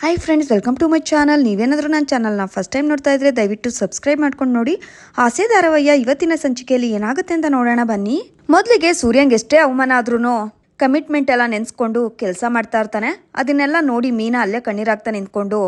Hi friends welcome to my channel ನೀವೇನಾದರೂ ನನ್ನ ಚಾನಲ್ನ ಫಸ್ಟ್ ಟೈಮ್ ನೋಡ್ತಾ ಇದ್ರೆ ದಯವಿಟ್ಟು ಸಬ್ಸ್ಕ್ರೈಬ್ ಮಾಡ್ಕೊಂಡು ನೋಡಿ. ಆಸೆ ಧಾರಾವಾಹಿಯ ಇವತ್ತಿನ ಸಂಚಿಕೆಯಲ್ಲಿ ಏನಾಗುತ್ತೆ ಅಂತ ನೋಡೋಣ ಬನ್ನಿ. ಮೊದಲಿಗೆ ಸೂರ್ಯಂಗೆ ಎಷ್ಟೇ ಅವಮಾನ ಆದ್ರೂ ಕಮಿಟ್ಮೆಂಟ್ ಎಲ್ಲ ನೆನೆಸ್ಕೊಂಡು ಕೆಲಸ ಮಾಡ್ತಾ ಇರ್ತಾನೆ. ಅದನ್ನೆಲ್ಲ ನೋಡಿ ಮೀನಾ ಅಲ್ಲೇ ಕಣ್ಣೀರಾಗ್ತಾ ನಿಂತ್ಕೊಂಡು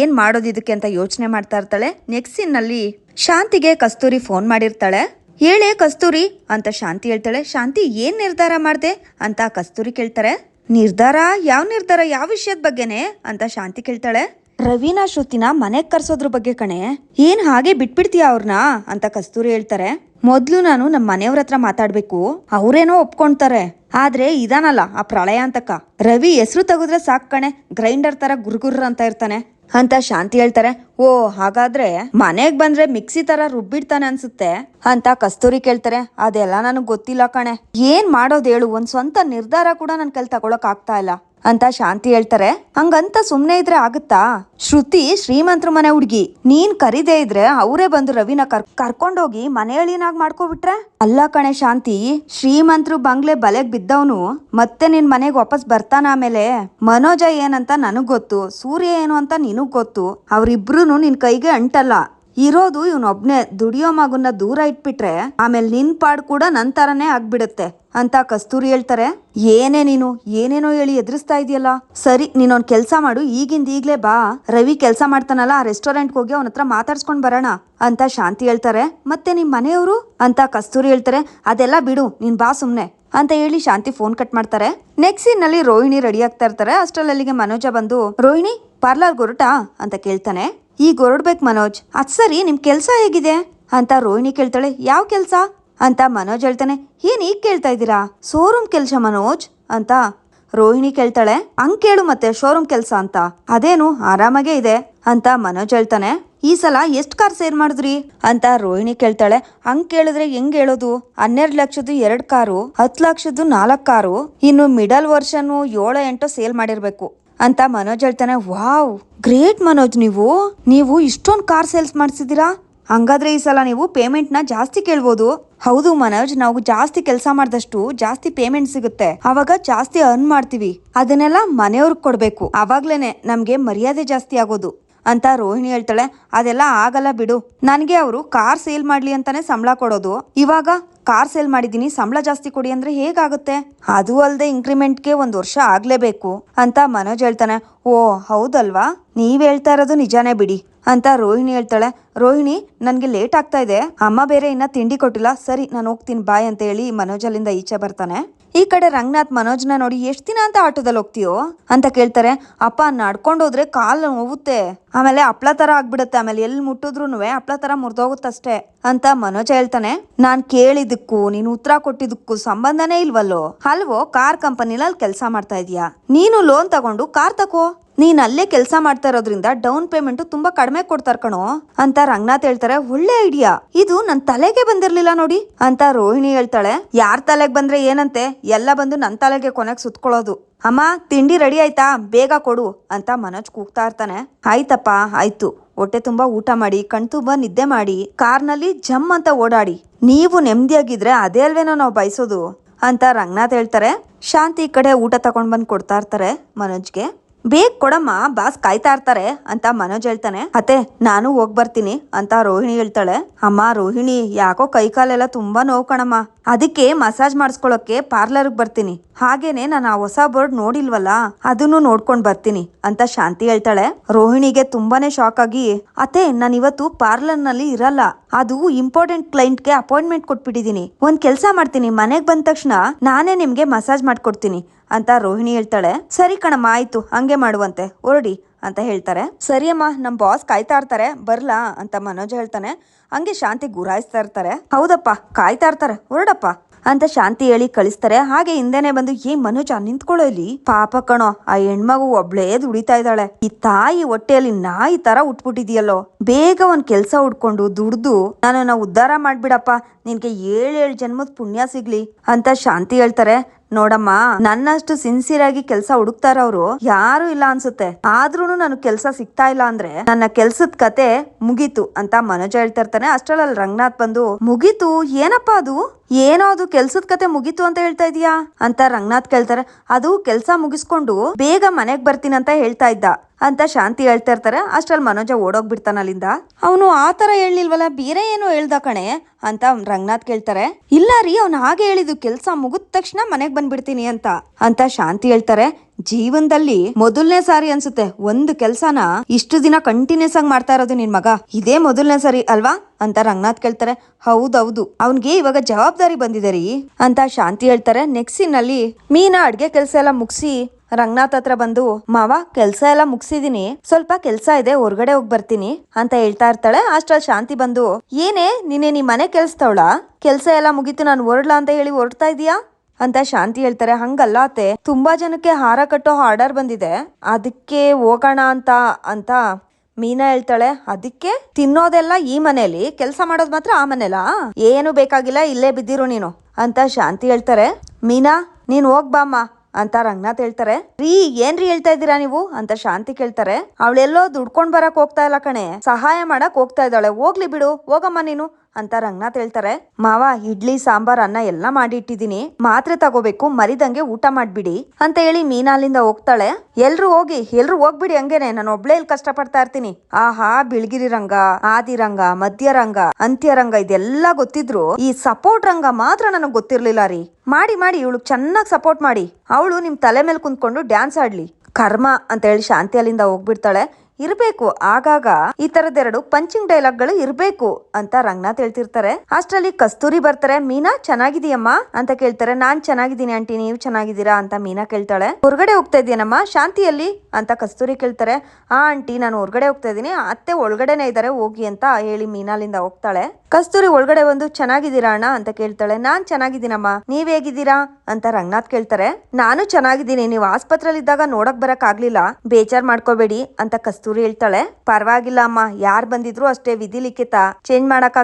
ಏನು ಮಾಡೋದು ಇದಕ್ಕೆ ಅಂತ ಯೋಚನೆ ಮಾಡ್ತಾ ಇರ್ತಾಳೆ. ನೆಕ್ಸ್ಟ್ ಸೀನ್ನಲ್ಲಿ ಶಾಂತಿಗೆ ಕಸ್ತೂರಿ ಫೋನ್ ಮಾಡಿರ್ತಾಳೆ. ಹೇಳೇ ಕಸ್ತೂರಿ ಅಂತ ಶಾಂತಿ ಹೇಳ್ತಾಳೆ. ಶಾಂತಿ, ಏನು ನಿರ್ಧಾರ ಮಾಡ್ದೆ? ಅಂತ ಕಸ್ತೂರಿ ಕೇಳ್ತಾರೆ. ನಿರ್ಧಾರ? ಯಾವ ನಿರ್ಧಾರ? ಯಾವ ವಿಷಯದ ಬಗ್ಗೆನೆ? ಅಂತ ಶಾಂತಿ ಕೇಳ್ತಾಳೆ. ರವೀನಾ ಶ್ರುತಿನ ಮನೆಗ್ ಕರ್ಸೋದ್ರ ಬಗ್ಗೆ ಕಣೆ. ಏನ್ ಹಾಗೆ ಬಿಟ್ಬಿಡ್ತೀಯ ಅವ್ರನ್ನ ಅಂತ ಕಸ್ತೂರಿ ಹೇಳ್ತಾರೆ. ಮೊದ್ಲು ನಾನು ನಮ್ಮ ಮನೆಯವ್ರ ಹತ್ರ ಮಾತಾಡ್ಬೇಕು. ಅವ್ರೇನೋ ಒಪ್ಕೊಂತಾರೆ ಆದ್ರೆ ಇದಾನಲ್ಲ ಆ ಪ್ರಳಯ ಅಂತಕ ರವಿ ಹೆಸರು ತೆಗೆದ್ರೆ ಸಾಕ್ ಕಣೆ. ಗ್ರೈಂಡರ್ ತರ ಗುರ್ಗುರ್ ಅಂತ ಇರ್ತಾನೆ. ಅಂತ ಶಾಂತಿ ಹೇಳ್ತಾರೆ. ಓ, ಹಾಗಾದ್ರೆ ಮನೆಗ್ ಬಂದ್ರೆ ಮಿಕ್ಸಿ ತರ ರುಬ್ಬಿಡ್ತಾನೆ ಅನ್ಸುತ್ತೆ ಅಂತ ಕಸ್ತೂರಿ ಕೇಳ್ತಾರೆ. ಅದೆಲ್ಲ ನನಗ್ ಗೊತ್ತಿಲ್ಲ ಕಣೆ. ಏನ್ ಮಾಡೋದ್ ಹೇಳು? ಒಂದ್ ಸ್ವಂತ ನಿರ್ಧಾರ ಕೂಡ ನನ್ ಕೈಲಿ ತಗೊಳಕ್ ಆಗ್ತಾ ಇಲ್ಲ. ಅಂತ ಶಾಂತಿ ಹೇಳ್ತಾರೆ. ಹಂಗಂತ ಸುಮ್ನೆ ಇದ್ರೆ ಆಗುತ್ತಾ? ಶ್ರುತಿ ಶ್ರೀಮಂತ್ರ ಮನೆ ಹುಡ್ಗಿ, ನೀನ್ ಕರಿದೇ ಇದ್ರೆ ಅವರೇ ಬಂದು ರವಿನ ಕರ್, ಕರ್ಕೊಂಡೋಗಿ ಮನೆಯಳಿನಾಗ್ ಮಾಡ್ಕೊಬಿಟ್ರೆ? ಅಲ್ಲ ಕಣೆ ಶಾಂತಿ, ಶ್ರೀಮಂತ್ರು ಬಂಗ್ಲೆ ಬಲೆಗ್ ಬಿದ್ದವನು, ಮತ್ತೆ ನಿನ್ ಮನೆಗ್ ವಾಪಸ್ ಬರ್ತಾನ ಆಮೇಲೆ? ಮನೋಜ ಏನಂತ ನನಗ್ ಗೊತ್ತು, ಸೂರ್ಯ ಏನು ಅಂತ ನಿನಗ್ ಗೊತ್ತು ಅವ್ರಿಬ್ರು ನಿನ್ ಕೈಗೆ ಅಂಟಲ್ಲ. ಇರೋದು ಇವನೊಬ್ನೇ ದುಡಿಯೋ ಮಗುನ ದೂರ ಇಟ್ಬಿಟ್ರೆ ಆಮೇಲೆ ನಿನ್ ಪಾಡ್ ಕೂಡ ನನ್ ತರನೇ ಆಗ್ಬಿಡುತ್ತೆ ಅಂತ ಕಸ್ತೂರಿ ಹೇಳ್ತಾರೆ. ಏನೇ ನೀನು, ಏನೇನೋ ಹೇಳಿ ಎದುರಿಸ್ತಾ ಇದೆಯಲ್ಲ. ಸರಿ, ನೀನೊಂದ್ ಕೆಲಸ ಮಾಡು, ಈಗಿಂದ ಈಗ್ಲೇ ಬಾ. ರವಿ ಕೆಲಸ ಮಾಡ್ತಾನಲ್ಲ, ಆ ರೆಸ್ಟೋರೆಂಟ್ಗೆ ಹೋಗಿ ಅವನ ಹತ್ರ ಮಾತಾಡ್ಸ್ಕೊಂಡ್ ಬರೋಣ ಅಂತ ಶಾಂತಿ ಹೇಳ್ತಾರೆ. ಮತ್ತೆ ನಿಮ್ ಮನೆಯವರು? ಅಂತ ಕಸ್ತೂರಿ ಹೇಳ್ತಾರೆ. ಅದೆಲ್ಲ ಬಿಡು, ನೀನ್ ಬಾ ಸುಮ್ನೆ ಅಂತ ಹೇಳಿ ಶಾಂತಿ ಫೋನ್ ಕಟ್ ಮಾಡ್ತಾರೆ. ನೆಕ್ಸ್ಟ್ ಸೀನ್ನಲ್ಲಿ ರೋಹಿಣಿ ರೆಡಿ ಆಗ್ತಾ ಇರ್ತಾರೆ. ಅಷ್ಟರಲ್ಲಿಗೆ ಮನೋಜ ಬಂದು, ರೋಹಿಣಿ ಪಾರ್ಲರ್ ಹೊರಟಾ ಅಂತ ಕೇಳ್ತಾನೆ. ಈಗ ಹೊರಡ್ಬೇಕು ಮನೋಜ್. ಅದು ಸರಿ ನಿಮ್ಮ ಕೆಲಸ ಹೇಗಿದೆ? ಅಂತ ರೋಹಿಣಿ ಕೇಳ್ತಾಳೆ. ಯಾವ ಕೆಲಸ? ಅಂತ ಮನೋಜ್ ಹೇಳ್ತಾನೆ. ಏನು ಈಗ ಕೇಳ್ತಾ ಇದ್ದೀರಾ? ಶೋರೂಮ್ ಕೆಲಸ ಮನೋಜ್? ಅಂತ ರೋಹಿಣಿ ಕೇಳ್ತಾಳೆ. ಹಂಗ್ ಕೇಳು ಮತ್ತೆ, ಶೋರೂಮ್ ಕೆಲಸ ಅಂತ. ಅದೇನು ಆರಾಮಾಗೇ ಇದೆ ಅಂತ ಮನೋಜ್ ಹೇಳ್ತಾನೆ. ಈ ಸಲ ಎಷ್ಟು ಕಾರ್ ಸೇಲ್ ಮಾಡಿದ್ರಿ? ಅಂತ ರೋಹಿಣಿ ಕೇಳ್ತಾಳೆ. ಹಂಗ್ ಕೇಳಿದ್ರೆ ಹೆಂಗ್ ಹೇಳೋದು? ಹನ್ನೆರಡು ಲಕ್ಷದ್ದು ಎರಡು ಕಾರು, ಹತ್ತು ಲಕ್ಷದ್ದು ನಾಲ್ಕು ಕಾರು, ಇನ್ನು ಮಿಡಲ್ ವರ್ಷನ್ ಏಳು ಎಂಟು ಸೇಲ್ ಮಾಡಿರ್ಬೇಕು. ಅಂತ ಮನೋಜ್ ಹೇಳ್ತಾನೆ, ವಾವ್, ಗ್ರೇಟ್ ಮನೋಜ್ ನೀವು. ನೀವು ಇಷ್ಟೊಂದು ಕಾರ್ ಸೇಲ್ಸ್ ಮಾಡಿಸಿದ್ದೀರಾ? ಹಂಗಾದ್ರೆ ಈ ಸಲ ನೀವು ಪೇಮೆಂಟ್ನ ಜಾಸ್ತಿ ಕೇಳ್ಬೋದು. ಹೌದು ಮನೋಜ್, ನಾವು ಜಾಸ್ತಿ ಕೆಲಸ ಮಾಡಿದಷ್ಟು ಜಾಸ್ತಿ ಪೇಮೆಂಟ್ ಸಿಗುತ್ತೆ. ಅವಾಗ ಜಾಸ್ತಿ ಅರ್ನ್ ಮಾಡ್ತೀವಿ. ಅದನ್ನೆಲ್ಲ ಮನೆಯವ್ರಿಗೆ ಕೊಡಬೇಕು. ಅವಾಗ್ಲೇನೆ ನಮಗೆ ಮರ್ಯಾದೆ ಜಾಸ್ತಿ ಆಗೋದು. ಅಂತ ರೋಹಿಣಿ ಹೇಳ್ತಾಳೆ, ಅದೆಲ್ಲ ಆಗಲ್ಲ ಬಿಡು. ನನಗೆ ಅವರು ಕಾರ್ ಸೇಲ್ ಮಾಡ್ಲಿ ಅಂತಾನೆ ಸಂಬಳ ಕೊಡೋದು. ಇವಾಗ ಕಾರ್ ಸೇಲ್ ಮಾಡಿದ್ದೀನಿ, ಸಂಬಳ ಜಾಸ್ತಿ ಕೊಡಿ ಅಂದ್ರೆ ಹೇಗಾಗುತ್ತೆ? ಅದು ಅಲ್ಲದೆ ಇಂಕ್ರಿಮೆಂಟ್ಗೆ ಒಂದು ವರ್ಷ ಆಗಲೇಬೇಕು ಅಂತ ಮನೋಜ್ ಹೇಳ್ತಾನೆ. ಓ, ಹೌದಲ್ವಾ? ನೀವ್ ಹೇಳ್ತಾ ಇರೋದು ನಿಜಾನೇ ಬಿಡಿ ಅಂತ ರೋಹಿಣಿ ಹೇಳ್ತಾಳೆ. ರೋಹಿಣಿ, ನನಗೆ ಲೇಟ್ ಆಗ್ತಾ ಇದೆ. ಅಮ್ಮ ಬೇರೆ ಇನ್ನ ತಿಂಡಿ ಕೊಟ್ಟಿಲ್ಲ. ಸರಿ, ನಾನು ಹೋಗ್ತೀನಿ, ಬಾಯ್ ಅಂತ ಹೇಳಿ ಮನೋಜ್ ಅಲ್ಲಿಂದ ಈಚೆ ಬರ್ತಾನೆ. ಈ ಕಡೆ ರಂಗನಾಥ್ ಮನೋಜ್ನ ನೋಡಿ ಎಷ್ಟು ದಿನ ಅಂತ ಆಟೋದಲ್ಲಿ ಹೋಗ್ತೀಯೋ ಅಂತ ಕೇಳ್ತಾರೆ. ಅಪ್ಪ, ನಡ್ಕೊಂಡು ಹೋದ್ರೆ ಕಾಲ್ ನೋವುತ್ತೆ. ಆಮೇಲೆ ಹಪ್ಳ ತರ ಆಗ್ಬಿಡುತ್ತೆ. ಆಮೇಲೆ ಎಲ್ಲಿ ಮುಟ್ಟಿದ್ರು ಹಪ್ಳ ತರ ಮುರಿದೋಗುತ್ತಷ್ಟೇ ಅಂತ ಮನೋಜ ಹೇಳ್ತಾನೆ. ನಾನ್ ಕೇಳಿದಕ್ಕೂ ನೀನು ಉತ್ತರ ಕೊಟ್ಟಿದ್ದಕ್ಕೂ ಸಂಬಂಧನೇ ಇಲ್ವಲ್ಲೋ? ಅಲ್ವೋ, ಕಾರ್ ಕಂಪನಿಲಲ್ಲಿ ಕೆಲಸ ಮಾಡ್ತಾ ಇದೀಯಾ? ನೀನು ಲೋನ್ ತಗೊಂಡು ಕಾರ್ ತಕೋ. ನೀನ್ ಅಲ್ಲೇ ಕೆಲಸ ಮಾಡ್ತಾ ಇರೋದ್ರಿಂದ ಡೌನ್ ಪೇಮೆಂಟ್ ತುಂಬಾ ಕಡಿಮೆ ಕೊಡ್ತಾರ ಕಣೋ ಅಂತ ರಂಗನಾಥ್ ಹೇಳ್ತಾರೆ. ಒಳ್ಳೆ ಐಡಿಯಾ ಇದು ನನ್ ತಲೆಗೆ ಬಂದಿರ್ಲಿಲ್ಲ ನೋಡಿ ಅಂತ ರೋಹಿಣಿ ಹೇಳ್ತಾಳೆ. ಯಾರ್ ತಲೆಗೆ ಬಂದ್ರೆ ಏನಂತೆ? ಎಲ್ಲ ಬಂದು ನನ್ ತಲೆಗೆ ಕೊನೆಗೆ ಸುತ್ಕೊಳ್ಳೋದು. ಅಮ್ಮ, ತಿಂಡಿ ರೆಡಿ ಆಯ್ತಾ? ಬೇಗ ಕೊಡು ಅಂತ ಮನೋಜ್ ಕೂಗ್ತಾ ಇರ್ತಾನೆ. ಆಯ್ತಪ್ಪ, ಆಯ್ತು. ಹೊಟ್ಟೆ ತುಂಬಾ ಊಟ ಮಾಡಿ ಕಣ್ ತುಂಬಾ ನಿದ್ದೆ ಮಾಡಿ, ಕಾರ್ನಲ್ಲಿ ಜಮ್ ಅಂತ ಓಡಾಡಿ. ನೀವು ನೆಮ್ಮದಿಯಾಗಿದ್ರೆ ಅದೇ ಅಲ್ವೇನೋ ನಾವು ಬಯಸೋದು ಅಂತ ರಂಗನಾಥ್ ಹೇಳ್ತಾರೆ. ಶಾಂತಿ ಈ ಕಡೆ ಊಟ ತಗೊಂಡ್ ಬಂದು ಕೊಡ್ತಾ ಇರ್ತಾರೆ ಮನೋಜ್ಗೆ. ಬೇಗ ಕೊಡಮ್ಮ, ಬಾಸ್ ಕಾಯ್ತಾ ಇರ್ತಾರೆ ಅಂತ ಮನೋಜ್ ಹೇಳ್ತಾನೆ. ಅತ್ತೆ, ನಾನು ಹೋಗ್ ಬರ್ತೀನಿ ಅಂತ ರೋಹಿಣಿ ಹೇಳ್ತಾಳೆ. ಅಮ್ಮ, ರೋಹಿಣಿ, ಯಾಕೋ ಕೈ ಕಾಲೆಲ್ಲ ತುಂಬಾ ನೋವು ಕಣಮ್ಮ. ಅದಕ್ಕೆ ಮಸಾಜ್ ಮಾಡಿಸ್ಕೊಳಕ್ಕೆ ಪಾರ್ಲರ್ಗೆ ಬರ್ತೀನಿ. ಹಾಗೇನೆ ನಾನು ಆ ಹೊಸ ಬೋರ್ಡ್ ನೋಡಿಲ್ವಲ್ಲ, ಅದನ್ನು ನೋಡ್ಕೊಂಡ್ ಬರ್ತೀನಿ ಅಂತ ಶಾಂತಿ ಹೇಳ್ತಾಳೆ. ರೋಹಿಣಿಗೆ ತುಂಬಾನೇ ಶಾಕ್ ಆಗಿ, ಅತ್ತೆ ನಾನು ಇವತ್ತು ಪಾರ್ಲರ್ನಲ್ಲಿ ಇರಲ್ಲ. ಅದು ಇಂಪಾರ್ಟೆಂಟ್ ಕ್ಲೈಂಟ್ಗೆ ಅಪಾಯಿಂಟ್ಮೆಂಟ್ ಕೊಟ್ಬಿಟ್ಟಿದೀನಿ. ಒಂದ್ ಕೆಲಸ ಮಾಡ್ತೀನಿ. ಮನೆಗ್ ಬಂದ ತಕ್ಷಣ ನಾನೇ ನಿಮ್ಗೆ ಮಸಾಜ್ ಮಾಡ್ಕೊಡ್ತೀನಿ. ಅಂತ ರೋಹಿಣಿ ಹೇಳ್ತಾಳೆ. ಸರಿ ಕಣಮ್ಮ, ಆಯ್ತು, ಹಂಗೆ ಮಾಡುವಂತೆ. ಹೊರಡಿ ಅಂತ ಹೇಳ್ತಾರೆ. ಸರಿಯಮ್ಮ ನಮ್ಮ ನಮ್ ಬಾಸ್ ಕಾಯ್ತಾ ಇರ್ತಾರೆ, ಬರ್ಲಾ ಅಂತ ಮನೋಜ್ ಹೇಳ್ತಾನೆ. ಹಂಗೆ ಶಾಂತಿ ಗುರಾಯಿಸ್ತಾ ಇರ್ತಾರೆ. ಹೌದಪ್ಪ, ಕಾಯ್ತಾ ಇರ್ತಾರೆ, ಹೊರಡಪ್ಪ ಅಂತ ಶಾಂತಿ ಹೇಳಿ ಕಳಿಸ್ತಾರೆ. ಹಾಗೆ ಹಿಂದೆನೆ ಬಂದು, ಏ ಮನೋಜ, ನಿಂತ್ಕೊಳ್ಳೋ ಇಲ್ಲಿ? ಪಾಪ ಕಣೋ, ಆ ಹೆಣ್ಮಗು ಒಬ್ಳೇ ದುಡಿತಾ ಇದ್ದಾಳೆ. ಈ ತಾಯಿ ಹೊಟ್ಟೆಯಲ್ಲಿ ನಾಯಿ ತರ ಉಟ್ಬಿಟ್ಟಿದ್ಯಲ್ಲೋ. ಬೇಗ ಒಂದ್ ಕೆಲ್ಸ ಹುಡ್ಕೊಂಡು ದುಡ್ದು ನಾನು ಉದ್ಧಾರ ಮಾಡ್ಬಿಡಪ್ಪ. ನಿನ್ಗೆ ಏಳು ಏಳು ಜನ್ಮದ ಪುಣ್ಯ ಸಿಗ್ಲಿ, ಅಂತ ಶಾಂತಿ ಹೇಳ್ತಾರೆ. ನೋಡಮ್ಮ, ನನ್ನಷ್ಟು ಸಿನ್ಸಿಯರ್ ಆಗಿ ಕೆಲಸ ಹುಡುಕ್ತಾರ ಅವ್ರು ಯಾರು ಇಲ್ಲ ಅನ್ಸುತ್ತೆ. ಆದ್ರೂ ನನಗೆ ಕೆಲ್ಸ ಸಿಗ್ತಾ ಇಲ್ಲ ಅಂದ್ರೆ ನನ್ನ ಕೆಲ್ಸದ ಕತೆ ಮುಗೀತು ಅಂತ ಮನೋಜ ಹೇಳ್ತಾ ಇರ್ತಾನೆ. ಅಷ್ಟ್ರಲ್ಲಿ ರಂಗನಾಥ್ ಬಂದು, ಮುಗೀತು, ಏನಪ್ಪಾ ಅದು? ಏನೋ ಅದು ಕೆಲ್ಸದ ಕತೆ ಮುಗೀತು ಅಂತ ಹೇಳ್ತಾ ಇದೀಯಾ? ಅಂತ ರಂಗನಾಥ್ ಕೇಳ್ತಾರೆ. ಅದು ಕೆಲ್ಸ ಮುಗಿಸ್ಕೊಂಡು ಬೇಗ ಮನೆಗ್ ಬರ್ತೀನಿ ಅಂತ ಹೇಳ್ತಾ ಇದ್ದ. ಅಂತ ಶಾಂತಿ ಹೇಳ್ತಾ ಇರ್ತಾರೆ. ಅಷ್ಟ್ರಲ್ಲಿ ಮನೋಜ ಓಡೋಗ್ಬಿಡ್ತಾನ ಅಲ್ಲಿಂದ. ಅವನು ಆ ತರ ಹೇಳಿಲ್ವಲ್ಲ ಬೇರೆ ಏನೋ ಹೇಳ್ದ ಕಣೆ, ಅಂತ ರಂಗನಾಥ್ ಕೇಳ್ತಾರೆ. ಇಲ್ಲ ರೀ, ಅವ್ನು ಹಾಗೆ ಹೇಳಿದ್ದು, ಕೆಲ್ಸ ಮುಗಿದ ತಕ್ಷಣ ಮನೆಗ್ ಬಂದ್ಬಿಡ್ತೀನಿ ಅಂತ. ಅಂತ ಶಾಂತಿ ಹೇಳ್ತಾರೆ. ಜೀವನದಲ್ಲಿ ಮೊದಲನೇ ಸಾರಿ ಅನ್ಸುತ್ತೆ. ಒಂದು ಕೆಲ್ಸನ ಇಷ್ಟು ದಿನ ಕಂಟಿನ್ಯೂಸ್ ಆಗಿ ಮಾಡ್ತಾ ಇರೋದು ನಿನ್ ಮಗ. ಇದೇ ಮೊದಲನೇ ಸಾರಿ ಅಲ್ವಾ? ಅಂತ ರಂಗನಾಥ್ ಕೇಳ್ತಾರೆ. ಹೌದೌದು. ಅವನ್ಗೆ ಇವಾಗ ಜವಾಬ್ದಾರಿ ಬಂದಿದೆ ರೀ ಅಂತ ಶಾಂತಿ ಹೇಳ್ತಾರೆ. ನೆಕ್ಸ್ಟ್ನಲ್ಲಿ ಮೀನಾ ಅಡ್ಗೆ ಕೆಲ್ಸ ಎಲ್ಲ ಮುಗಿಸಿ ರಂಗನಾಥ್ ಹತ್ರ ಬಂದು, ಮಾವ, ಕೆಲ್ಸ ಎಲ್ಲ ಮುಗಿಸಿದೀನಿ. ಸ್ವಲ್ಪ ಕೆಲ್ಸ ಇದೆ, ಹೊರ್ಗಡೆ ಹೋಗಿ ಬರ್ತೀನಿ. ಅಂತ ಹೇಳ್ತಾ ಇರ್ತಾಳೆ. ಅಷ್ಟ್ರಲ್ಲಿ ಶಾಂತಿ ಬಂದು, ಏನೇ, ನಿನ್ನೆ ನೀ ಮನೆ ಕೆಲ್ಸದವಳ? ಕೆಲ್ಸ ಎಲ್ಲ ಮುಗೀತು, ನಾನು ಹೊರಡ್ಲಾ? ಅಂತ ಹೇಳಿ ಹೊರಡ್ತಾ ಇದೀಯಾ ಅಂತ ಶಾಂತಿ ಹೇಳ್ತಾರೆ. ಹಂಗಲ್ಲ ಅತ್ತೆ. ತುಂಬಾ ಜನಕ್ಕೆ ಹಾರ ಕಟ್ಟೋ ಆರ್ಡರ್ ಬಂದಿದೆ. ಅದಕ್ಕೆ ಹೋಗೋಣ ಅಂತ ಅಂತ ಮೀನಾ ಹೇಳ್ತಾಳೆ. ಅದಕ್ಕೆ ತಿನ್ನೋದೆಲ್ಲ ಈ ಮನೇಲಿ ಕೆಲಸ ಮಾಡೋದು ಮಾತ್ರ ಆ ಮನೇಲಾ ಏನು ಬೇಕಾಗಿಲ್ಲ, ಇಲ್ಲೇ ಬಿದ್ದಿರು ನೀನು, ಅಂತ ಶಾಂತಿ ಹೇಳ್ತಾರೆ. ಮೀನಾ, ನೀನ್ ಹೋಗ್ ಬಾಮ್ಮ ಅಂತ ರಂಗನಾಥ್ ಹೇಳ್ತಾರೆ. ರೀ, ಏನ್ರಿ ಹೇಳ್ತಾ ಇದ್ದೀರಾ ನೀವು, ಅಂತ ಶಾಂತಿ ಕೇಳ್ತಾರೆ. ಅವಳೆಲ್ಲೋ ದುಡ್ಕೊಂಡ್ ಬರಕ್ ಹೋಗ್ತಾ ಇಲ್ಲ ಕಣೆ. ಸಹಾಯ ಮಾಡಕ್ ಹೋಗ್ತಾ ಇದ್ದಾಳೆ. ಹೋಗ್ಲಿ ಬಿಡು, ಹೋಗಮ್ಮ ನೀನು ಅಂತ ರಂಗನಾಥ್ ಹೇಳ್ತಾರೆ. ಮಾವ, ಇಡ್ಲಿ, ಸಾಂಬಾರ್, ಅನ್ನ ಎಲ್ಲ ಮಾಡಿ ಇಟ್ಟಿದೀನಿ ಮಾತ್ರೆ ತಗೋಬೇಕು, ಮರಿದಂಗೆ ಊಟ ಮಾಡ್ಬಿಡಿ ಅಂತ ಹೇಳಿ ಮೀನಾಲಿಂದ ಹೋಗ್ತಾಳೆ. ಎಲ್ರು ಹೋಗಿ, ಎಲ್ರು ಹೋಗ್ಬಿಡಿ ಹಂಗೇನೆ, ನಾನು ಒಬ್ಳೇ ಇಲ್ಲಿ ಕಷ್ಟ ಪಡ್ತಾ ಇರ್ತೀನಿ. ಆಹಾ, ಬಿಳ್ಗಿರಿ ರಂಗ ಆದಿರಂಗ ಮಧ್ಯರಂಗ ಅಂತ್ಯರಂಗ ಇದೆಲ್ಲ ಗೊತ್ತಿದ್ರು. ಈ ಸಪೋರ್ಟ್ ರಂಗ ಮಾತ್ರ ನನಗ್ ಗೊತ್ತಿರ್ಲಿಲ್ಲ ರೀ. ಮಾಡಿ ಮಾಡಿ, ಇವಳು ಚೆನ್ನಾಗಿ ಸಪೋರ್ಟ್ ಮಾಡಿ. ಅವಳು ನಿಮ್ ತಲೆ ಮೇಲೆ ಕುಂತ್ಕೊಂಡು ಡ್ಯಾನ್ಸ್ ಆಡ್ಲಿ. ಕರ್ಮ ಅಂತ ಹೇಳಿ ಶಾಂತಿ ಅಲ್ಲಿಂದ ಹೋಗ್ಬಿಡ್ತಾಳೆ. ಇರ್ಬೇಕು. ಆಗಾಗ ಈ ತರದೆರಡು ಪಂಚಿಂಗ್ ಡೈಲಾಗ್ಗಳು ಇರಬೇಕು ಅಂತ ರಂಗನಾಥ್ ಹೇಳ್ತಿರ್ತಾರೆ. ಅಷ್ಟರಲ್ಲಿ ಕಸ್ತೂರಿ ಬರ್ತಾರೆ. ಮೀನಾ ಚೆನ್ನಾಗಿದೀಯಮ್ಮ ಅಂತ ಕೇಳ್ತಾರೆ. ನಾನ್ ಚೆನ್ನಾಗಿದ್ದೀನಿ ಆಂಟಿ, ನೀವು ಚೆನ್ನಾಗಿದ್ದೀರಾ? ಅಂತ ಮೀನಾ ಕೇಳ್ತಾಳೆ. ಹೊರಗಡೆ ಹೋಗ್ತಾ ಇದೀಯನಮ್ಮ ಶಾಂತಿಯಲ್ಲಿ? ಅಂತ ಕಸ್ತೂರಿ ಕೇಳ್ತಾರೆ. ಆ ಆಂಟಿ, ನಾನು ಹೊರಗಡೆ ಹೋಗ್ತಾ ಇದೀನಿ ಅತ್ತೆ ಒಳಗಡೆನೆ ಇದಾರೆ ಹೋಗಿ ಅಂತ ಹೇಳಿ ಮೀನಾಲಿಂದ ಹೋಗ್ತಾಳೆ. ಕಸ್ತೂರಿ ಒಳಗಡೆ ಬಂದು, ಚೆನ್ನಾಗಿದ್ದೀರಾ ಅಣ್ಣ? ಅಂತ ಕೇಳ್ತಾಳೆ. ನಾನ್ ಚೆನ್ನಾಗಿದ್ದೀನಮ್ಮ. ನೀವ್ ಹೇಗಿದ್ದೀರಾ? ಅಂತ ರಂಗನಾಥ್ ಕೇಳ್ತಾರೆ. ನಾನು ಚೆನ್ನಾಗಿದ್ದೀನಿ. ನೀವು ಆಸ್ಪತ್ರೆಯಲ್ಲಿ ಇದ್ದಾಗ ನೋಡಕ್ ಬರಕ್ ಆಗ್ಲಿಲ್ಲ. ಬೇಜಾರ್ ಮಾಡ್ಕೋಬೇಡಿ, ಅಂತ ಕಸ್ತೂರಿ ಹೇಳ್ತಾಳೆ. ಪರವಾಗಿಲ್ಲ ಅಮ್ಮ, ಯಾರ್ ಬಂದಿದ್ರು ಅಷ್ಟೇ ವಿಧಿ ಲಿಖಿತ. ಚೇಂಜ್ ಮಾಡಕ್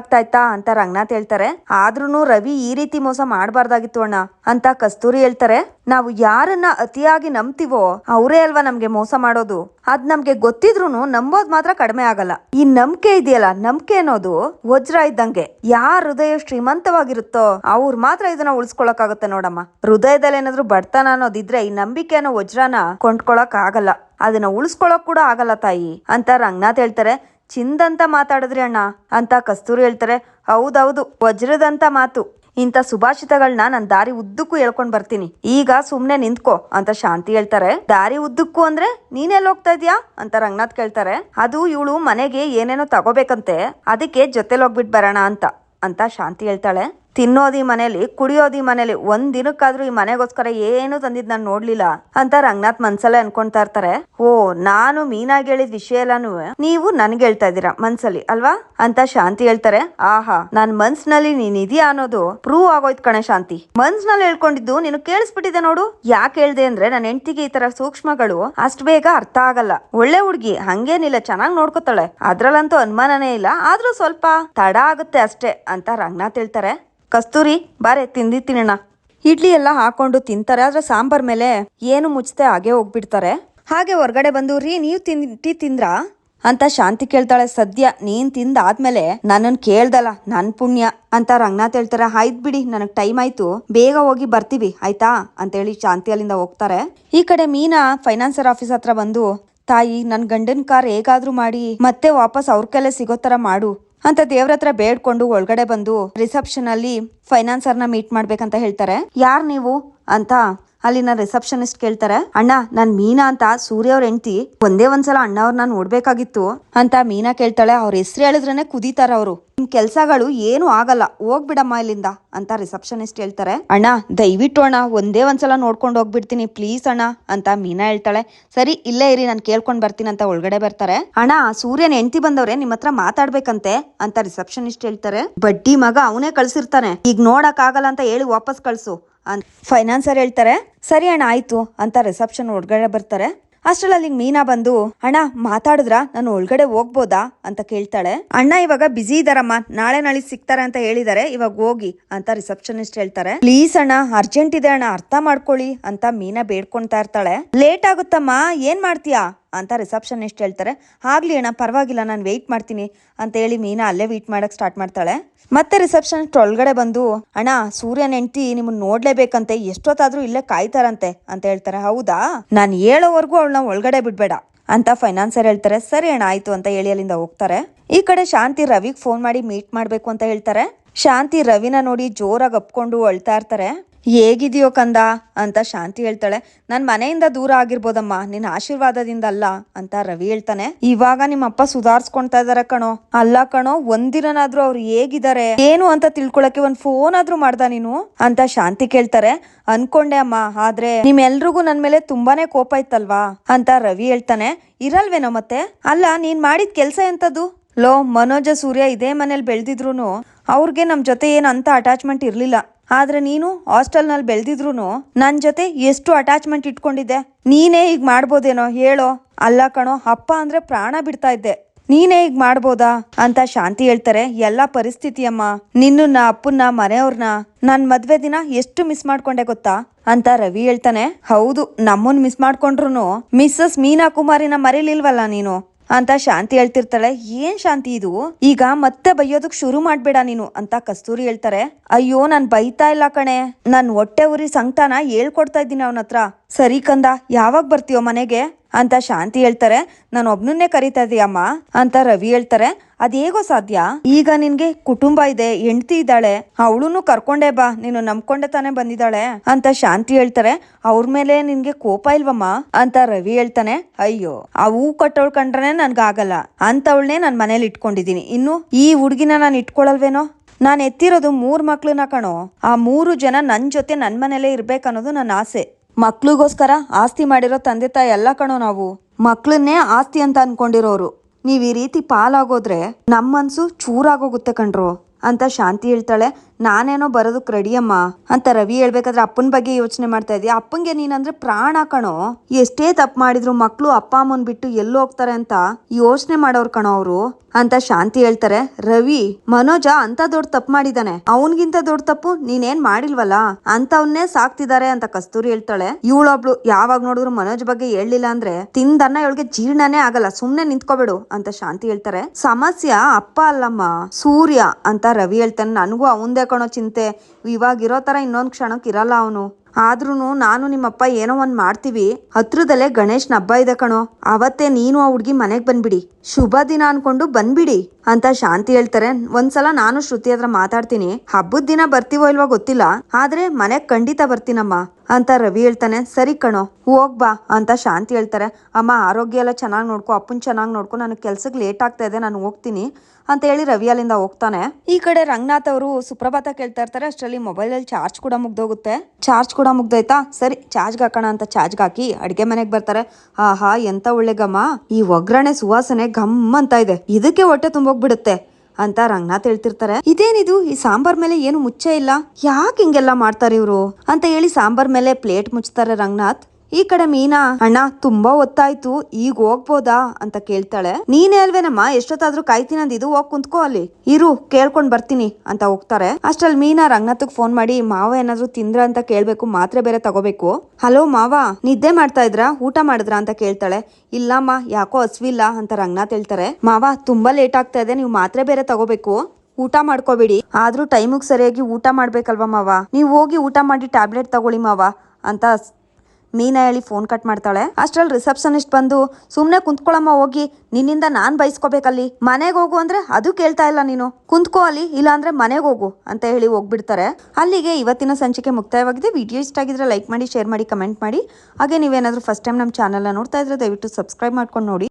ಅಂತ ರಂಗನಾಥ್ ಹೇಳ್ತಾರೆ. ಆದ್ರೂನು ರವಿ ಈ ರೀತಿ ಮೋಸ ಮಾಡಬಾರ್ದಾಗಿತ್ತು ಅಣ್ಣ ಅಂತ ಕಸ್ತೂರಿ ಹೇಳ್ತಾರೆ. ನಾವು ಯಾರನ್ನ ಅತಿಯಾಗಿ ನಂಬ್ತೀವೋ ಅವರೇ ಅಲ್ವಾ ನಮ್ಗೆ ಮೋಸ ಮಾಡೋದು. ಅದ್ ನಮ್ಗೆ ಗೊತ್ತಿದ್ರೂನು ನಂಬೋದ್ ಮಾತ್ರ ಕಡಿಮೆ ಆಗಲ್ಲ. ಈ ನಂಬಿಕೆ ಇದೆಯಲ್ಲ, ನಂಬಿಕೆ ಅನ್ನೋದು ವಜ್ರ ಇದ್ದಂಗೆ. ಯಾರ ಹೃದಯ ಶ್ರೀಮಂತವಾಗಿರುತ್ತೋ ಅವ್ರು ಮಾತ್ರ ಇದನ್ನ ಉಳಿಸ್ಕೊಳಕ್ ನೋಡಮ್ಮ. ಹೃದಯದಲ್ಲಿ ಏನಾದ್ರು ಬಡತನ ಅನ್ನೋದಿದ್ರೆ ಈ ನಂಬಿಕೆ ಅನ್ನೋ ವಜ್ರನ ಕೊಂಡ್ಕೊಳಕ್ ಆಗಲ್ಲ ಅದನ್ನ ಉಳಿಸ್ಕೊಳ್ಳೋಕ್ ಕೂಡ ಆಗಲ್ಲ ತಾಯಿ ಅಂತ ರಂಗನಾಥ್ ಹೇಳ್ತಾರೆ. ಚಿಂದಂತ ಮಾತಾಡಿದ್ರಿ ಅಣ್ಣ ಅಂತ ಕಸ್ತೂರಿ ಹೇಳ್ತಾರೆ. ಹೌದೌದು, ವಜ್ರದಂತ ಮಾತು. ಇಂಥ ಸುಭಾಷಿತಗಳನ್ನ ನಾನು ದಾರಿ ಉದ್ದಕ್ಕೂ ಹೇಳ್ಕೊಂಡ್ ಬರ್ತೀನಿ. ಈಗ ಸುಮ್ನೆ ನಿಂತ್ಕೋ ಅಂತ ಶಾಂತಿ ಹೇಳ್ತಾರೆ. ದಾರಿ ಉದ್ದಕ್ಕೂ ಅಂದ್ರೆ ನೀನೆಲ್ಲ ಹೋಗ್ತಾ ಇದ್ಯಾ? ಅಂತ ರಂಗನಾಥ್ ಕೇಳ್ತಾರೆ. ಅದು ಇವಳು ಮನೆಗೆ ಏನೇನೋ ತಗೋಬೇಕಂತೆ, ಅದಕ್ಕೆ ಜೊತೆಲಿ ಹೋಗ್ಬಿಟ್ ಬರೋಣ ಅಂತ ಅಂತ ಶಾಂತಿ ಹೇಳ್ತಾಳೆ. ತಿನ್ನೋದು ಈ ಮನೇಲಿ, ಕುಡಿಯೋದು ಈ ಮನೇಲಿ, ಒಂದ್ ದಿನಕ್ಕಾದ್ರೂ ಈ ಮನೆಗೋಸ್ಕರ ಏನು ತಂದಿದ್ ನಾನು ನೋಡ್ಲಿಲ್ಲ ಅಂತ ರಂಗನಾಥ್ ಮನ್ಸಲ್ಲೇ ಅನ್ಕೊಂತಾ ಇರ್ತಾರೆ. ಓ, ನಾನು ಮೀನಾಗಿ ಹೇಳಿದ ವಿಷಯ ಎಲ್ಲಾನು ನೀವು ನನ್ಗೆ ಹೇಳ್ತಾ ಇದ್ದೀರಾ ಮನ್ಸಲ್ಲಿ, ಅಲ್ವಾ? ಅಂತ ಶಾಂತಿ ಹೇಳ್ತಾರೆ. ಆಹಾ, ನಾನ್ ಮನ್ಸ್ನಲ್ಲಿ ನೀನ್ ಅನ್ನೋದು ಪ್ರೂವ್ ಆಗೋಯ್ತು ಕಣೆ ಶಾಂತಿ. ಮನ್ಸ್ನಲ್ಲಿ ಹೇಳ್ಕೊಂಡಿದ್ದು ನೀನು ಕೇಳಿಸ್ಬಿಟ್ಟಿದೆ ನೋಡು. ಯಾಕೆ ಹೇಳ್ದೆ ಅಂದ್ರೆ ನನ್ನ ಹೆಂಡತಿಗೆ ಈ ತರ ಸೂಕ್ಷ್ಮಗಳು ಅಷ್ಟು ಬೇಗ ಅರ್ಥ ಆಗಲ್ಲ. ಒಳ್ಳೆ ಹುಡುಗಿ ಹಂಗೇನಿಲ್ಲ ಚೆನ್ನಾಗಿ ನೋಡ್ಕೊತಾಳೆ. ಅದ್ರಲ್ಲಂತೂ ಅನುಮಾನನೇ ಇಲ್ಲ, ಆದ್ರೂ ಸ್ವಲ್ಪ ತಡ ಆಗುತ್ತೆ ಅಷ್ಟೇ ಅಂತ ರಂಗನಾಥ್ ಹೇಳ್ತಾರೆ. ಕಸ್ತೂರಿ, ಬಾರೆ ತಿನ್ನೋಣ. ಇಡ್ಲಿ ಎಲ್ಲ ಹಾಕೊಂಡು ತಿಂತಾರೆ, ಆದ್ರೆ ಸಾಂಬಾರ್ ಮೇಲೆ ಏನು ಮುಚ್ಚತೆ ಹಾಗೆ ಹೋಗ್ಬಿಡ್ತಾರೆ. ಹಾಗೆ ಹೊರಗಡೆ ಬಂದು, ರೀ, ನೀವು ತಿನ್ ಟೀ ತಿಂದ್ರಾ? ಅಂತ ಶಾಂತಿ ಕೇಳ್ತಾಳೆ ಸದ್ಯ. ನೀನ್ ತಿಂದ ಆದ್ಮೇಲೆ ನನ್ನನ್ ಕೇಳ್ದಲ್ಲ, ನನ್ ಪುಣ್ಯ ಅಂತ ರಂಗನಾಥ್ ಹೇಳ್ತಾರೆ. ಆಯ್ತ್ ಬಿಡಿ, ನನಗ್ ಟೈಮ್ ಆಯ್ತು. ಬೇಗ ಹೋಗಿ ಬರ್ತೀವಿ, ಆಯ್ತಾ? ಅಂತ ಹೇಳಿ ಶಾಂತಿ ಅಲ್ಲಿಂದ ಹೋಗ್ತಾರೆ. ಈ ಕಡೆ ಮೀನಾ ಫೈನಾನ್ಸರ್ ಆಫೀಸ್ ಹತ್ರ ಬಂದು, ತಾಯಿ, ನನ್ ಗಂಡನ್ ಕಾರ್ ಹೇಗಾದ್ರೂ ಮಾಡಿ, ಮತ್ತೆ ವಾಪಸ್ ಅವ್ರ ಕೈಲೇ ಸಿಗೋ ತರ ಮಾಡು. ಅಂತ ದೇವ್ರ ಹತ್ರ ಬೇಡ್ಕೊಂಡು ಒಳಗಡೆ ಬಂದು ರಿಸೆಪ್ಷನ್ ಅಲ್ಲಿ ಫೈನಾನ್ಸರ್ನ ಮೀಟ್ ಮಾಡ್ಬೇಕಂತ ಹೇಳ್ತಾರೆ. ಯಾರ್ ನೀವು ಅಂತ ಅಲ್ಲಿನ ರಿಸೆಪ್ಷನಿಸ್ಟ್ ಕೇಳ್ತಾರೆ. ಅಣ್ಣ, ನಾನ್ ಮೀನಾ ಅಂತ ಸೂರ್ಯ ಅವ್ರ ಹೆಂಡತಿ, ಒಂದೇ ಒಂದ್ಸಲ ಅಣ್ಣ ಅವ್ರನ್ನ ನೋಡ್ಬೇಕಾಗಿತ್ತು ಅಂತ ಮೀನಾ ಕೇಳ್ತಾಳೆ. ಅವ್ರ ಹೆಸರು ಹೇಳಿದ್ರೇನೆ ಕುದೀತಾರ ಅವರು. ಕೆಲ್ಸಗಳು ಏನು ಆಗಲ್ಲ, ಹೋಗ್ಬಿಡಮ್ಮ ಇಲ್ಲಿಂದ ಅಂತ ರಿಸೆಪ್ಷನಿಸ್ಟ್ ಹೇಳ್ತಾರೆ. ಅಣ್ಣ, ದಯವಿಟ್ಟು ಅಣ್ಣ, ಒಂದೇ ಒಂದ್ಸಲ ನೋಡ್ಕೊಂಡು ಹೋಗ್ಬಿಡ್ತೀನಿ ಪ್ಲೀಸ್ ಅಣ್ಣ ಅಂತ ಮೀನಾ ಹೇಳ್ತಾಳೆ. ಸರಿ, ಇಲ್ಲೇ ಇರಿ, ನಾನು ಕೇಳ್ಕೊಂಡು ಬರ್ತೀನಿ ಅಂತ ಒಳಗಡೆ ಬರ್ತಾರೆ. ಅಣ್ಣ, ಸೂರ್ಯನ ಹೆಂಡತಿ ಬಂದವ್ರೆ, ನಿಮ್ ಹತ್ರ ಮಾತಾಡ್ಬೇಕಂತೆ ಅಂತ ರಿಸೆಪ್ಷನಿಸ್ಟ್ ಹೇಳ್ತಾರೆ. ಬಡ್ಡಿ ಮಗ ಅವನೇ ಕಳ್ಸಿರ್ತಾನೆ. ಈಗ ನೋಡಕ್ ಆಗಲ್ಲ ಅಂತ ಹೇಳಿ ವಾಪಸ್ ಕಳ್ಸು ಅಂತ ಫೈನಾನ್ಸರ್ ಹೇಳ್ತಾರೆ. ಸರಿ ಅಣ್ಣ, ಆಯ್ತು ಅಂತ ರಿಸೆಪ್ಷನ್ ಒಳಗಡೆ ಬರ್ತಾರೆ. ಅಷ್ಟ್ರಲ್ಲಿ ಮೀನಾ ಬಂದು, ಅಣ್ಣ, ಮಾತಾಡಿದ್ರ? ನಾನು ಒಳಗಡೆ ಹೋಗ್ಬೋದಾ? ಅಂತ ಕೇಳ್ತಾಳೆ. ಅಣ್ಣ, ಇವಾಗ ಬಿಸಿ ಇದಾರಮ್ಮ. ನಾಳೆ ನಾಳೆ ಸಿಗ್ತಾರೆ ಅಂತ ಹೇಳಿದಾರೆ. ಇವಾಗ ಹೋಗಿ ಅಂತ ರಿಸೆಪ್ಷನಿಸ್ಟ್ ಹೇಳ್ತಾರೆ. ಪ್ಲೀಸ್ ಅಣ್ಣ ಅರ್ಜೆಂಟ್ ಇದೆ ಅಣ್ಣ. ಅರ್ಥ ಮಾಡ್ಕೊಳ್ಳಿ ಅಂತ ಮೀನಾ ಬೇಡ್ಕೊಂತಾ ಇರ್ತಾಳೆ. ಲೇಟ್ ಆಗುತ್ತಮ್ಮ. ಏನ್ ಮಾಡ್ತೀಯಾ? ಅಂತ ರಿಸೆಪ್ಷನಿಸ್ಟ್ ಹೇಳ್ತಾರೆ. ಆಗ್ಲಿ ಅಣ್ಣ, ಪರವಾಗಿಲ್ಲ, ನಾನು ವೆಯ್ಟ್ ಮಾಡ್ತೀನಿ ಅಂತ ಹೇಳಿ ಮೀನಾ ಅಲ್ಲೇ ವೆಯ್ಟ್ ಮಾಡೋಕ್ಕೆ ಸ್ಟಾರ್ಟ್ ಮಾಡ್ತಾಳೆ. ಮತ್ತೆ ರಿಸೆಪ್ಷನಿಸ್ಟ್ ಒಳಗಡೆ ಬಂದು, ಅಣ್ಣ, ಸೂರ್ಯನ ಹೆಂಡತಿ ನಿಮ್ಮನ್ನ ನೋಡ್ಲೇಬೇಕಂತೆ, ಎಷ್ಟೊತ್ತಾದ್ರೂ ಇಲ್ಲೇ ಕಾಯ್ತಾರಂತೆ ಅಂತ ಹೇಳ್ತಾರೆ. ಹೌದಾ? ನಾನು ಹೇಳೋವರೆಗೂ ಅವಳನ್ನ ಒಳಗಡೆ ಬಿಡಬೇಡ ಅಂತ ಫೈನಾನ್ಸರ್ ಹೇಳ್ತಾರೆ. ಸರಿ ಅಣ್ಣ, ಆಯ್ತು ಅಂತ ಹೇಳಿ ಅಲ್ಲಿಂದ ಹೋಗ್ತಾರೆ. ಈ ಕಡೆ ಶಾಂತಿ ರವಿಗೆ ಫೋನ್ ಮಾಡಿ ಮೀಟ್ ಮಾಡಬೇಕು ಅಂತ ಹೇಳ್ತಾರೆ. ಶಾಂತಿ ರವಿನ ನೋಡಿ ಜೋರಾಗಿ ಅಪ್ಕೊಂಡು ಅಳ್ತಾ ಇರ್ತಾರೆ. ಹೇಗಿದೆಯೋ ಕಂದ ಅಂತ ಶಾಂತಿ ಹೇಳ್ತಾಳೆ. ನನ್ ಮನೆಯಿಂದ ದೂರ ಆಗಿರ್ಬೋದಮ್ಮ, ನಿನ್ನ ಆಶೀರ್ವಾದದಿಂದ ಅಲ್ಲ ಅಂತ ರವಿ ಹೇಳ್ತಾನೆ. ಇವಾಗ ನಿಮ್ಮ ಅಪ್ಪ ಸುಧಾರ್ಸ್ಕೊಂತಾ ಇದಾರೆ ಕಣೋ. ಅಲ್ಲ ಕಣೋ, ಒಂದಿನನಾದ್ರೂ ಅವ್ರು ಹೇಗಿದ್ದಾರೆ? ಏನು ಅಂತ ತಿಳ್ಕೊಳಕ್ಕೆ ಒಂದ್ ಫೋನ್ ಆದ್ರೂ ಮಾಡ್ದ ನೀನು? ಅಂತ ಶಾಂತಿ ಕೇಳ್ತಾರೆ. ಅನ್ಕೊಂಡೆ ಅಮ್ಮ, ಆದ್ರೆ ನಿಮ್ಮೆಲ್ರಿಗೂ ನನ್ ಮೇಲೆ ತುಂಬಾನೇ ಕೋಪ ಇತ್ತಲ್ವಾ? ಅಂತ ರವಿ ಹೇಳ್ತಾನೆ. ಇರಲ್ವೇನೋ ಮತ್ತೆ? ಅಲ್ಲ, ನೀನ್ ಮಾಡಿದ ಕೆಲ್ಸ ಎಂತದ್ದು? ಲೋ, ಮನೋಜ, ಸೂರ್ಯ ಇದೇ ಮನೇಲಿ ಬೆಳ್ದಿದ್ರು ಅವ್ರಿಗೆ ನಮ್ ಜೊತೆ ಏನ್ ಅಂತ ಅಟ್ಯಾಚ್ಮೆಂಟ್ ಇರ್ಲಿಲ್ಲ. ಆದ್ರೆ ನೀನು ಹಾಸ್ಟೆಲ್ನಲ್ಲಿ ಬೆಳ್ದಿದ್ರು ನನ್ನ ಜೊತೆ ಎಷ್ಟು ಅಟ್ಯಾಚ್ಮೆಂಟ್ ಇಟ್ಕೊಂಡಿದ್ದೆ? ನೀನೇ ಈಗ ಮಾಡ್ಬೋದೇನೋ ಹೇಳೋ? ಅಲ್ಲ ಕಣೋ, ಅಪ್ಪ ಅಂದ್ರೆ ಪ್ರಾಣ ಬಿಡ್ತಾ ಇದ್ದೆ. ನೀನೇ ಈಗ ಮಾಡ್ಬೋದಾ? ಅಂತ ಶಾಂತಿ ಹೇಳ್ತಾರೆ, ಎಲ್ಲಾ ಪರಿಸ್ಥಿತಿ ಅಮ್ಮ. ನಿನ್ನ ಅಪ್ಪನ್ನ, ಮನೆಯವ್ರನ್ನ ನನ್ ಮದ್ವೆ ದಿನ ಎಷ್ಟು ಮಿಸ್ ಮಾಡ್ಕೊಂಡೆ ಗೊತ್ತಾ? ಅಂತ ರವಿ ಹೇಳ್ತಾನೆ, ಹೌದು, ನಮ್ಮನ್ ಮಿಸ್ ಮಾಡ್ಕೊಂಡ್ರು ಮಿಸ್ಸಸ್ ಮೀನಾ ಕುಮಾರಿನ ಮರೀಲಿಲ್ವಲ್ಲ ನೀನು? ಅಂತ ಶಾಂತಿ ಹೇಳ್ತಿರ್ತಾಳೆ. ಏನ್ ಶಾಂತಿ ಇದು? ಈಗ ಮತ್ತೆ ಬೈಯೋದಕ್ ಶುರು ಮಾಡ್ಬೇಡ ನೀನು ಅಂತ ಕಸ್ತೂರಿ ಹೇಳ್ತಾರೆ. ಅಯ್ಯೋ, ನಾನ್ ಬೈತಾ ಇಲ್ಲ ಕಣೆ. ನನ್ ಹೊಟ್ಟೆ ಉರಿ ಸಂಕಟನ ಹೇಳ್ಕೊಡ್ತಾ ಇದ್ದೀನಿ ಅವನ ಹತ್ರ. ಸರಿ ಕಂದ, ಯಾವಾಗ ಬರ್ತೀಯೋ ಮನೆಗೆ? ಅಂತ ಶಾಂತಿ ಹೇಳ್ತಾರೆ. ನಾನು ಒಬ್ನನ್ನೇ ಕರಿತಾ ಇದೀಯಮ್ಮ ಅಂತ ರವಿ ಹೇಳ್ತಾರೆ. ಅದೇಗೋ ಸಾಧ್ಯ? ಈಗ ನಿನ್ಗೆ ಕುಟುಂಬ ಇದೆ, ಹೆಂಡತಿ ಇದ್ದಾಳೆ, ಅವಳನ್ನು ಕರ್ಕೊಂಡೆ ಬಾ, ನೀನು ನಂಬ್ಕೊಂಡೆ ತಾನೇ ಬಂದಿದ್ದಾಳೆ ಅಂತ ಶಾಂತಿ ಹೇಳ್ತಾರೆ. ಅವ್ರ ಮೇಲೆ ನಿನ್ಗೆ ಕೋಪ ಇಲ್ವಮ್ಮ? ಅಂತ ರವಿ ಹೇಳ್ತಾನೆ. ಅಯ್ಯೋ, ಆ ಹೂ ಕಟ್ಟೋಳ್ ಕಂಡ್ರೆ ನನ್ಗಾಗಲ್ಲ. ಅಂತವಳನ್ನೇ ನಾನು ಮನೇಲಿ ಇಟ್ಕೊಂಡಿದೀನಿ ಇನ್ನು ಈ ಹುಡುಗಿನ ನಾನು ಇಟ್ಕೊಳಲ್ವೇನೋ? ನಾನು ಎತ್ತಿರೋದು ಮೂರು ಮಕ್ಳನ್ನ ಕಣೋ. ಆ ಮೂರು ಜನ ನನ್ನ ಜೊತೆ ನನ್ ಮನೇಲೇ ಇರ್ಬೇಕನ್ನೋದು ನನ್ನ ಆಸೆ. ಮಕ್ಳಿಗೋಸ್ಕರ ಆಸ್ತಿ ಮಾಡಿರೋ ತಂದೆ ತಾಯಿ ಎಲ್ಲ ಕಣೋ ನಾವು. ಮಕ್ಳನ್ನೇ ಆಸ್ತಿ ಅಂತ ಅನ್ಕೊಂಡಿರೋರು. ನೀವ್ ಈ ರೀತಿ ಪಾಲಾಗೋದ್ರೆ ನಮ್ಮ ಮನ್ಸು ಚೂರಾಗೋಗುತ್ತೆ ಕಣ್ರು. ಅಂತ ಶಾಂತಿ ಹೇಳ್ತಾಳೆ ನಾನೇನೋ ಬರೋದಕ್ ರೆಡಿಯಮ್ಮ ಅಂತ ರವಿ ಹೇಳ್ಬೇಕಾದ್ರೆ ಅಪ್ಪನ ಬಗ್ಗೆ ಯೋಚನೆ ಮಾಡ್ತಾ ಇದೀಯ? ಅಪ್ಪಂಗೆ ನೀನಂದ್ರೆ ಪ್ರಾಣ ಕಣೋ. ಎಷ್ಟೇ ತಪ್ಪು ಮಾಡಿದ್ರು ಮಕ್ಳು ಅಪ್ಪ, ಅಮ್ಮನ್ ಬಿಟ್ಟು ಎಲ್ಲಿ ಹೋಗ್ತಾರೆ ಅಂತ ಯೋಚನೆ ಮಾಡೋರ್ ಕಣೋ ಅವರು ಅಂತ ಶಾಂತಿ ಹೇಳ್ತಾರೆ. ರವಿ, ಮನೋಜ ಅಂತ ದೊಡ್ಡ ತಪ್ಪು ಮಾಡಿದಾನೆ ಅವನ್ಗಿಂತ ದೊಡ್ಡ ತಪ್ಪು ನೀನೇನ್ ಮಾಡಿಲ್ವಲ್ಲ? ಅಂತವನ್ನೇ ಸಾಕ್ತಿದ್ದಾರೆ ಅಂತ ಕಸ್ತೂರಿ ಹೇಳ್ತಾಳೆ. ಇವಳೊಬ್ಳು ಯಾವಾಗ ನೋಡಿದ್ರು ಮನೋಜ್ ಬಗ್ಗೆ ಹೇಳಲಿಲ್ಲ ಅಂದ್ರೆ ತಿಂದನ್ನ ಇವಳಿಗೆ ಜೀರ್ಣನೇ ಆಗಲ್ಲ, ಸುಮ್ನೆ ನಿಂತ್ಕೋಬೇಡು ಅಂತ ಶಾಂತಿ ಹೇಳ್ತಾರೆ. ಸಮಸ್ಯೆ ಅಪ್ಪ ಅಲ್ಲಮ್ಮ, ಸೂರ್ಯ ಅಂತ ರವಿ ಹೇಳ್ತಾನೆ. ನನಗೂ ಅವಂದೇ ಕಣೋ ಚಿಂತೆ. ಇವಾಗಿರೋ ಥರ ಇನ್ನೊಂದು ಕ್ಷಣಕ್ಕೆ ಇರಲ್ಲ ಅವನು. ಆದ್ರೂ ನಾನು ನಿಮ್ಮಪ್ಪ ಏನೋ ಒಂದ್ ಮಾಡ್ತೀವಿ. ಹತ್ರದಲ್ಲೇ ಗಣೇಶನ ಹಬ್ಬ ಇದೆ ಕಣೋ. ಅವತ್ತೇ ನೀನು ಆ ಹುಡ್ಗಿ ಮನೆಗೆ ಬಂದ್ಬಿಡಿ. ಶುಭ ದಿನ ಅನ್ಕೊಂಡು ಬಂದ್ಬಿಡಿ ಅಂತ ಶಾಂತಿ ಹೇಳ್ತಾರೆ. ಒಂದ್ಸಲ ನಾನು ಶ್ರುತಿ ಹತ್ರ ಮಾತಾಡ್ತೀನಿ. ಹಬ್ಬದ ದಿನ ಬರ್ತೀವೋ ಇಲ್ವಾ ಗೊತ್ತಿಲ್ಲ. ಆದ್ರೆ ಮನೆಗ್ ಖಂಡಿತ ಬರ್ತೀನಮ್ಮ ಅಂತ ರವಿ ಹೇಳ್ತಾನೆ. ಸರಿ ಕಣೋ, ಹೋಗ್ ಬಾ ಅಂತ ಶಾಂತಿ ಹೇಳ್ತಾರೆ. ಅಮ್ಮ, ಆರೋಗ್ಯ ಎಲ್ಲ ಚೆನ್ನಾಗಿ ನೋಡ್ಕೊ, ಅಪ್ಪನ್ ಚೆನ್ನಾಗಿ ನೋಡ್ಕೊ, ನನಗೆ ಕೆಲ್ಸಕ್ಕೆ ಲೇಟ್ ಆಗ್ತಾ ಇದೆ, ನಾನು ಹೋಗ್ತೀನಿ ಅಂತ ಹೇಳಿ ರವಿ ಅಲ್ಲಿಂದ ಹೋಗ್ತಾನೆ. ಈ ಕಡೆ ರಂಗನಾಥ್ ಅವರು ಸುಪ್ರಭಾತ ಕೇಳ್ತಾ ಇರ್ತಾರೆ. ಅಷ್ಟರಲ್ಲಿ ಮೊಬೈಲಲ್ಲಿ ಚಾರ್ಜ್ ಕೂಡ ಮುಗ್ದೋಗುತ್ತೆ. ಚಾರ್ಜ್ ಕೂಡ ಮುಗ್ದೋಯ್ತಾ? ಸರಿ ಚಾರ್ಜ್ಗೆ ಹಾಕೋಣ ಅಂತ ಚಾರ್ಜ್ಗೆ ಹಾಕಿ ಅಡಿಗೆ ಮನೆಗೆ ಬರ್ತಾರೆ. ಆಹಾ, ಎಂತ ಒಳ್ಳೆ ಘಮ ಈ ಒಗ್ಗರಣೆ ಸುವಾಸನೆ ಘಮ್ ಅಂತ ಇದೆ. ಇದಕ್ಕೆ ಹೊಟ್ಟೆ ತುಂಬೋಗ್ಬಿಡುತ್ತೆ ಅಂತ ರಂಗನಾಥ್ ಹೇಳ್ತಿರ್ತಾರೆ. ಇದೇನಿದು? ಈ ಸಾಂಬಾರ್ ಮೇಲೆ ಏನು ಮುಚ್ಚೆ ಇಲ್ಲ? ಯಾಕೆ ಹಿಂಗೆಲ್ಲ ಮಾಡ್ತಾರೆ ಇವ್ರು? ಅಂತ ಹೇಳಿ ಸಾಂಬಾರ್ ಮೇಲೆ ಪ್ಲೇಟ್ ಮುಚ್ತಾರೆ ರಂಗನಾಥ್. ಈ ಕಡೆ ಮೀನಾ, ಅಣ್ಣ, ತುಂಬಾ ಹೊತ್ತಾಯ್ತು, ಈಗ ಹೋಗ್ಬೋದಾ? ಅಂತ ಕೇಳ್ತಾಳೆ. ನೀನೇ ಅಲ್ವೇನಮ್ಮ ಎಷ್ಟೊತ್ತಾದ್ರೂ ಕಾಯ್ತೀನಿ ಅಂದಿದ್ದು ಹೋಗ್ ಕುಂತ್ಕೋ ಅಲ್ಲಿ. ಇರು, ಕೇಳ್ಕೊಂಡ್ ಬರ್ತೀನಿ, ಅಂತ ಹೋಗ್ತಾರೆ. ಅಷ್ಟ್ರಲ್ಲಿ ಮೀನಾ ರಂಗನಾಥಕ್ ಫೋನ್ ಮಾಡಿ, ಮಾವ ಏನಾದ್ರು ತಿಂದ್ರ ಅಂತ ಕೇಳ್ಬೇಕು, ಮಾತ್ರೆ ಬೇರೆ ತಗೋಬೇಕು. ಹಲೋ, ಮಾವ, ನಿದ್ದೆ ಮಾಡ್ತಾ ಇದ್ರ, ಊಟ ಮಾಡಿದ್ರಾ? ಅಂತ ಕೇಳ್ತಾಳೆ. ಇಲ್ಲಮ್ಮ, ಯಾಕೋ ಹಸ್ವಿಲ್ಲ, ಅಂತ ರಂಗನಾಥ್ ಹೇಳ್ತಾರೆ. ಮಾವ, ತುಂಬಾ ಲೇಟ್ ಆಗ್ತಾ ಇದೆ, ನೀವು ಮಾತ್ರೆ ಬೇರೆ ತಗೋಬೇಕು. ಊಟ ಮಾಡ್ಕೋಬೇಡಿ. ಆದ್ರೂ ಟೈಮಿಗೆ ಸರಿಯಾಗಿ ಊಟ ಮಾಡ್ಬೇಕಲ್ವಾ ಮಾವ? ನೀವು ಹೋಗಿ ಊಟ ಮಾಡಿ ಟ್ಯಾಬ್ಲೆಟ್ ತಗೊಳ್ಳಿ ಮಾವ, ಅಂತ ಮೀನಾ ಹೇಳಿ ಫೋನ್ ಕಟ್ ಮಾಡ್ತಾಳೆ. ಅಷ್ಟ್ರಲ್ಲಿ ರಿಸೆಪ್ಷನಿಸ್ಟ್ ಬಂದು ಸುಮ್ಮನೆ ಕುಂತ್ಕೊಳಮ್ಮ, ಹೋಗಿ, ನಿನ್ನಿಂದ ನಾನ್ ಬಯಸ್ಕೋಬೇಕಲ್ಲಿ ಮನೆಗೆ ಹೋಗು ಅಂದ್ರೆ ಅದು ಕೇಳ್ತಾ ಇಲ್ಲ ನೀನು. ಕುಂತ್ಕೋ ಅಲ್ಲಿ, ಇಲ್ಲ ಅಂದ್ರೆ ಮನೆಗೆ ಹೋಗು ಅಂತ ಹೇಳಿ ಹೋಗ್ಬಿಡ್ತಾರೆ. ಅಲ್ಲಿಗೆ ಇವತ್ತಿನ ಸಂಚಿಕೆ ಮುಕ್ತಾಯವಾಗಿದೆ. ವಿಡಿಯೋ ಇಷ್ಟ ಆಗಿದ್ರೆ ಲೈಕ್ ಮಾಡಿ ಶೇರ್ ಮಾಡಿ ಕಮೆಂಟ್ ಮಾಡಿ. ಹಾಗೆ ನೀವೇನಾದ್ರೂ ಫಸ್ಟ್ ಟೈಮ್ ನಮ್ಮ ಚಾನಲ್ನ ನೋಡ್ತಾ ಇದ್ರೆ ದಯವಿಟ್ಟು ಸಬ್ಸ್ಕ್ರೈಬ್ ಮಾಡ್ಕೊಂಡು ನೋಡಿ.